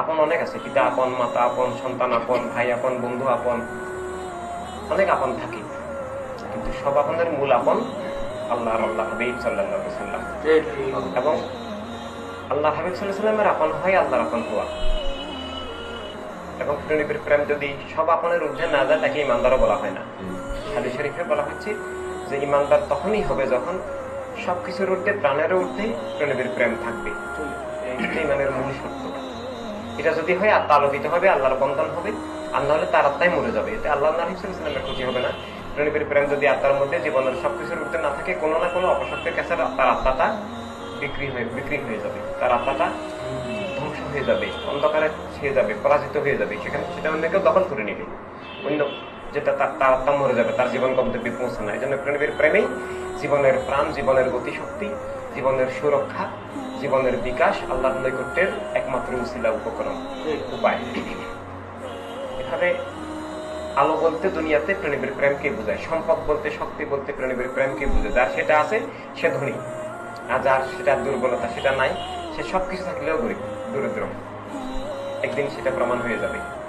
আপন অনেক আছে, পিতা আপন, মাতা আপন, সন্তান আপন, ভাই আপন, বন্ধু আপন, অনেক আপন থাকে। কিন্তু সব আপনের মূল আপন আল্লাহ আল্লাহ হাবিব সাল্লাহ সাল্লাম। এবং আল্লাহ হাবিব সাল্লাহ সাল্লামের আপন হয় আল্লাহর আপন হওয়া। এবং প্রেমিকের প্রেম যদি সব আপনের ঊর্ধ্বে না যায়, তাকে ইমানদারও বলা হয় না। হাদিস শরীফে বলা হচ্ছে যে, ইমানদার তখনই হবে যখন সবকিছুর ঊর্ধ্বে, প্রাণের ঊর্ধ্বে প্রেমিকের প্রেম থাকবে। এইটা ইমানের মূল সত্য এটা যদি হয় আত্মা আলোকিত হবে, আল্লাহর বন্ধন হবে। আর নাহলে তার আত্মাই মরে যাবে। এতে আল্লাহ নাহিব সাল্লামের ক্ষতি হবে না। প্রেমিকের প্রেম যদি আত্মার মধ্যে জীবনের সবকিছুর ঊর্ধ্বে না থাকে, কোনো না কোনো অপশক্তের কাছে তার আত্মাটা বিক্রি হয়ে বিক্রি হয়ে যাবে। তার আত্মাটা ধ্বংস হয়ে যাবে, অন্ধকারে ছেয়ে যাবে, পরাজিত হয়ে যাবে। সেখানে সেটা অন্য কেউ দখল করে নেবে। অন্য যেটা তার তার আত্মা মরে যাবে, তার জীবন গন্তব্যে পৌঁছে না। এই জন্য প্রেমেই জীবনের প্রাণ, জীবনের গতিশক্তি, জীবনের সুরক্ষা জীবনের বিকাশ আল্লাহ নৈকট্যের একমাত্র উচিলা উপকরণ। উপায়। এখানে আলো বলতে দুনিয়াতে প্রেমের প্রেমকে বোঝায়, সম্পদ বলতে শক্তি বলতে প্রেমের প্রেমকে বোঝায়। যার সেটা আছে, সে ধনী। আর যার সেটা দুর্বলতা, সেটা নাই, সে সবকিছু থাকলেও গরিব, দরিদ্র। একদিন সেটা প্রমাণ হয়ে যাবে।